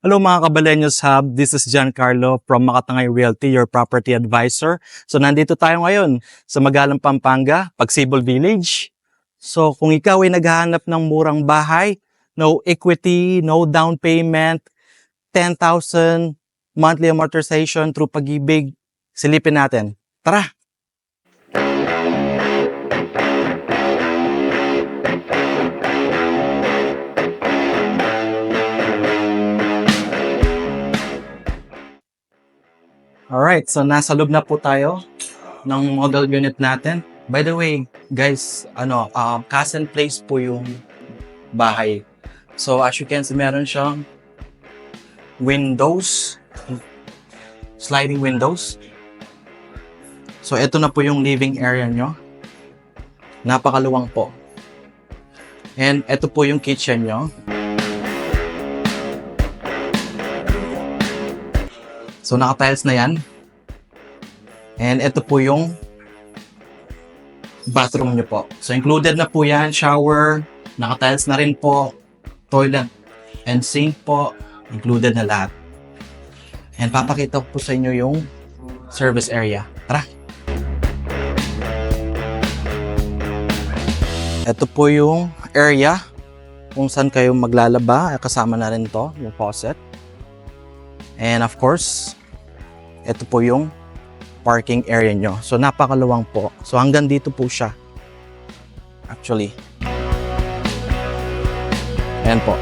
Hello mga Kabalenyos Hub, this is Giancarlo from Makatangay Realty, your property advisor. So nandito tayo ngayon sa Magalang Pampanga, Pagsibol Village. So kung ikaw ay naghahanap ng murang bahay, no equity, no down payment, 10,000 monthly amortization through pag-ibig, silipin natin. Tara! Alright, so nasa loob na po tayo ng model unit natin. By the way, guys, ano, um, Castle Place po yung bahay. So as you can see, meron siyang windows, sliding windows. So ito na po yung living area nyo. Napakaluwang po. And ito po yung kitchen nyo. So naka-tiles na yan. And ito po yung bathroom nyo po. So included na po yan, shower, naka-tiles na rin po, toilet and sink po, included na lahat. And papakita ko po sa inyo yung service area. Tara! Ito po yung area kung saan kayo maglalaba. Kasama na rin to, yung faucet. And of course, ito po yung parking area nyo. So, napakaluwang po. So, hanggang dito po siya. Actually. Ayan po.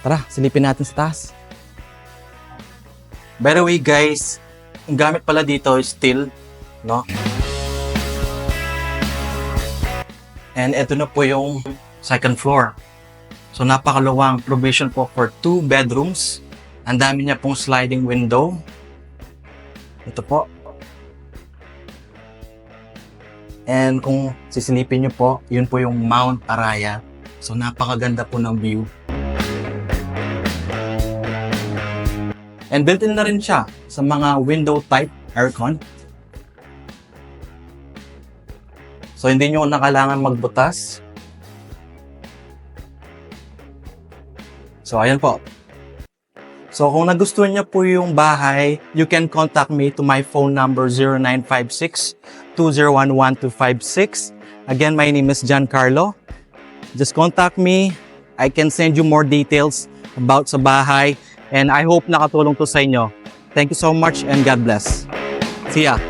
Tara, silipin natin sa taas. By the way, guys, ang gamit pala dito is steel, no? And ito na po yung second floor. So napakaluwang provision po for two bedrooms. Ang dami niya pong sliding window. Ito po. And kung sisilipin niyo po, yun po yung Mount Araya. So napakaganda po ng view. And built-in na rin siya sa mga window type aircon. So hindi nyo na kailangan magbutas. So ayan po. So kung nagustuhan niyo po yung bahay, you can contact me to my phone number 0956 2011256. Again, my name is Giancarlo. Just contact me. I can send you more details about sa bahay and I hope nakatulong to sa inyo. Thank you so much and God bless. See ya.